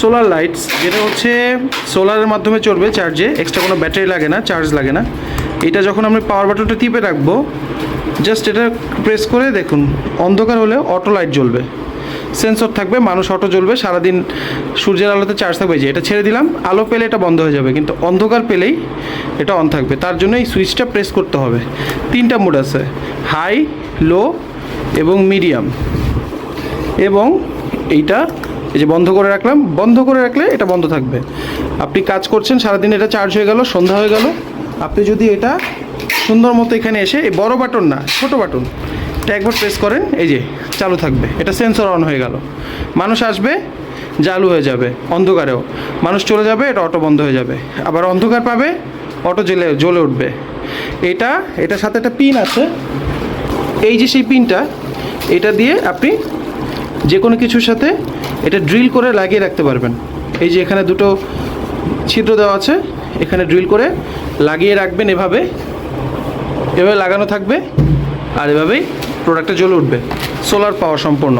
Solar lights, যেটা হচ্ছে সোলারের মাধ্যমে চলবে চার্জে এক্সট্রা কোনো ব্যাটারি লাগে না, চার্জ লাগে না। এটা যখন আমি পাওয়ার বাটনটা টিপে রাখব জাস্ট এটা প্রেস করে দেখুন, অন্ধকার হলে অটো লাইট জ্বলবে। সেন্সর থাকবে, মানুষ অটো জ্বলবে, সারাদিন সূর্যের আলোতে চার্জ থাকবে। যে এটা ছেড়ে দিলাম, আলো পেলে এটা বন্ধ হয়ে যাবে, কিন্তু অন্ধকার পেলেই এটা অন থাকবে। তার জন্য এই সুইচটা প্রেস করতে হবে। তিনটা মুড আছে হাই লো এবং মিডিয়াম এবং এইটা এই যে বন্ধ করে রাখলাম, বন্ধ করে রাখলে এটা বন্ধ থাকবে। আপনি কাজ করছেন, সারাদিন এটা চার্জ হয়ে গেল, সন্ধ্যা হয়ে গেল। আপনি যদি এটা সুন্দর মতো এখানে এসে, এই বড় বাটন না, ছোট বাটন, এটা একবার প্রেস করেন, এই যে চালু থাকবে। এটা সেন্সর অন হয়ে গেল। মানুষ আসবে চালু হয়ে যাবে, অন্ধকারেও। মানুষ চলে যাবে, এটা অটো বন্ধ হয়ে যাবে। আবার অন্ধকার পাবে অটো জ্বলে জ্বলে উঠবে। এটা, এটার সাথে একটা পিন আছে। এই যে সেই পিনটা এটা দিয়ে আপনি যে কোনো কিছুর সাথে এটা ড্রিল করে লাগিয়ে রাখতে পারবেন। এই যে এখানে দুটো ছিদ্র দেওয়া আছে, এখানে ড্রিল করে লাগিয়ে রাখবেন এভাবে। এভাবে লাগানো থাকবে আর এভাবেই প্রোডাক্টটা জ্বলে উঠবে। সোলার পাওয়ার সম্পূর্ণ।